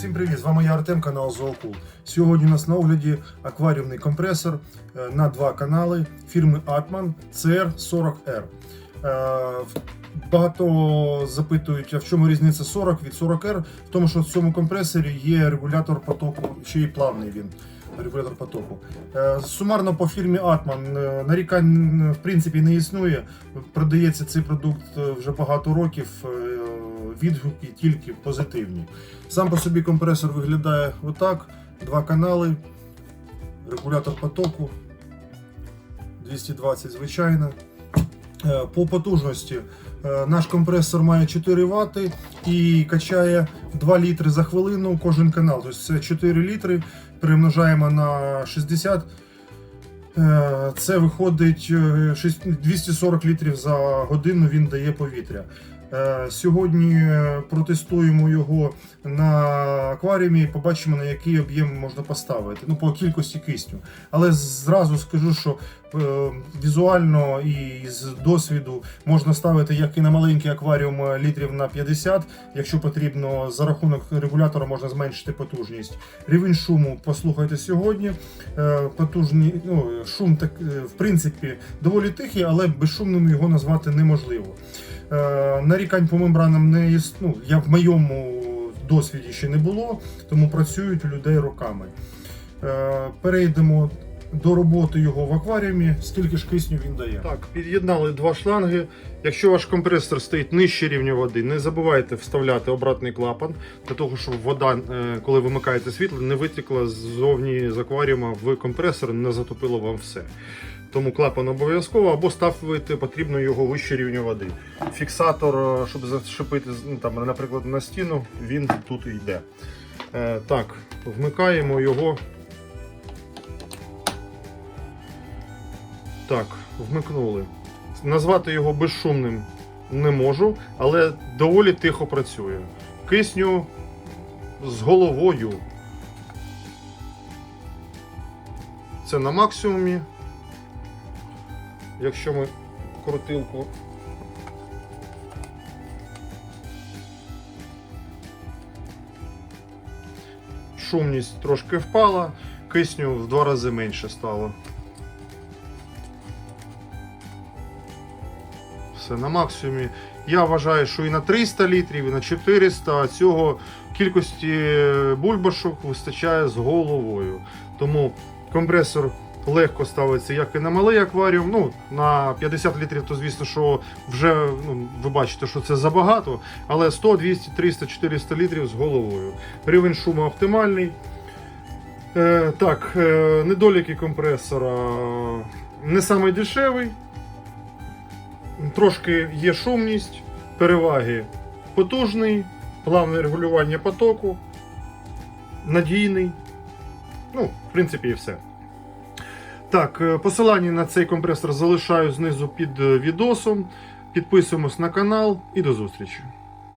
Всім привіт! З вами я Артем, канал Зоокул. Сьогодні у нас на огляді акваріумний компресор е, на два канали фірми Atman CR40R. Е, Багато запитують, а в чому різниця 40 від 40R? В тому, що в цьому компресорі є регулятор потоку, ще й плавний він. Регулятор потоку. Е, Сумарно по фірмі е, нарікань в принципі не існує. Продається цей продукт вже багато років. Відгуки тільки позитивні. Сам по собі компресор виглядає отак. Два канали, регулятор потоку 220 звичайно. Е, По потужності е, наш компресор має 4 Вт і качає 2 літри за хвилину кожен канал. Тобто це 4 літри перемножаємо на 60. Е, Це виходить е, 240 літрів за годину він дає повітря. Е, Сьогодні е, протестуємо його на акваріумі і побачимо, на який об'єм можна поставити. Ну, по кількості кисню. Але зразу скажу, що е, візуально і з досвіду можна ставити як і на маленький акваріум літрів на 50. Якщо потрібно, за рахунок регулятора можна зменшити потужність. Рівень шуму послухайте сьогодні. Потужні, ну, шум так, в принципі доволі тихий, але безшумним його назвати неможливо. Е, Нарікань по мембранам не іс- ну, я в моєму досвіді ще не було, тому працюють у людей роками. Е, Перейдемо до роботи його в акваріумі, скільки ж кисню він дає. Так, під'єднали два шланги. Якщо ваш компресор стоїть нижче рівня води, не забувайте вставляти обратний клапан, для того, щоб вода, е, коли вимикаєте світло, не витікла ззовні з акваріума в компресор, не затопило вам все. Тому клапан обов'язково або ставити потрібно його вище рівня води. Фіксатор, е, щоб зашипити, ну, там, наприклад, на стіну, він тут йде. Е, так, вмикаємо його. Так, вмикнули. Назвати його безшумним не можу, але доволі тихо працює. Кисню з головою. Це на максимумі. Якщо ми крутилку шумність трошки впала, кисню в два рази менше стало. Все на максимумі. Я вважаю, що і на 300 літрів, і на 400 а цього кількості бульбашок вистачає з головою. Тому компресор легко ставиться як і на малий акваріум. Ну, на 50 літрів, то звісно, що вже ну, ви бачите, що це забагато. Але 100, 200, 300, 400 літрів з головою. Рівень шуму оптимальний. Е, так, е, недоліки компресора не самий дешевий. Трошки є шумність, переваги потужний, плавне регулювання потоку, надійний. Ну, в принципі, і все. Так, е, посилання на цей компресор залишаю знизу під е, відосом. Підписуємось на канал і до зустрічі.